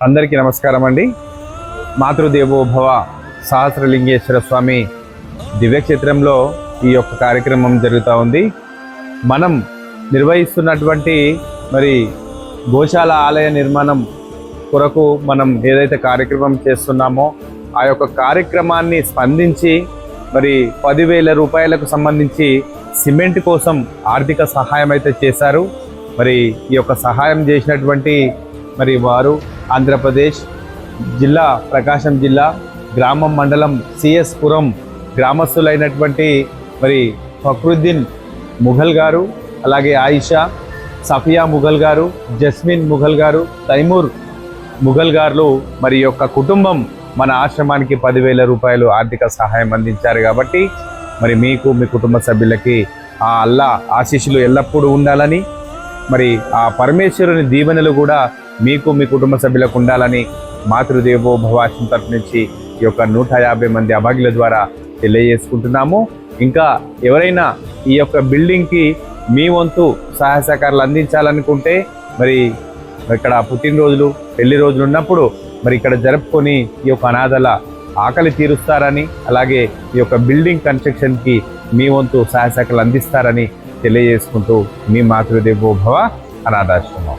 అందరికీ నమస్కారం అండి. మాతృదేవోభవ సహస్రలింగేశ్వర స్వామి దివ్యక్షేత్రంలో ఈ యొక్క కార్యక్రమం జరుగుతూ ఉంది. మనం నిర్వహిస్తున్నటువంటి మరి గోశాల ఆలయ నిర్మాణం కొరకు మనం ఏదైతే కార్యక్రమం చేస్తున్నామో ఆ యొక్క కార్యక్రమాన్ని స్పందించి మరి పదివేల రూపాయలకు సంబంధించి సిమెంట్ కోసం ఆర్థిక సహాయం అయితే చేశారు. మరి ఈ యొక్క సహాయం చేసినటువంటి మరి వారు ఆంధ్రప్రదేశ్ జిల్లా ప్రకాశం జిల్లా గ్రామం మండలం సిఎస్ పురం గ్రామస్తులైనటువంటి మరి ఫక్రుద్దీన్ ముఘల్ గారు అలాగే ఆయిషా సఫియా ముఘల్ గారు జస్మిన్ ముఘల్ గారు తైమూర్ ముఘల్ గారు మరి యొక్క కుటుంబం మన ఆశ్రమానికి పదివేల రూపాయలు ఆర్థిక సహాయం అందించారు కాబట్టి మరి మీకు మీ కుటుంబ సభ్యులకి ఆ అల్లా ఆశీస్సులు ఎల్లప్పుడూ ఉండాలని మరి ఆ పరమేశ్వరుని దీవెనలు కూడా మీకు మీ కుటుంబ సభ్యులకు ఉండాలని మాతృదేవో భవాషం తరపు నుంచి ఈ యొక్క నూట యాభై మంది అభాగ్యుల ద్వారా తెలియజేసుకుంటున్నాము. ఇంకా ఎవరైనా ఈ యొక్క బిల్డింగ్కి మీ వంతు సహాయ సహకారాలు అందించాలనుకుంటే మరి ఇక్కడ పుట్టినరోజులు పెళ్ళి రోజులు ఉన్నప్పుడు మరి ఇక్కడ జరుపుకొని ఈ యొక్క అనాథల ఆకలి తీరుస్తారని అలాగే ఈ యొక్క బిల్డింగ్ కన్స్ట్రక్షన్కి మీ వంతు సహాయ సహకారాలు అందిస్తారని తెలియజేసుకుంటూ మీ మాతృదేవో భవ అనాథాశ్రమం.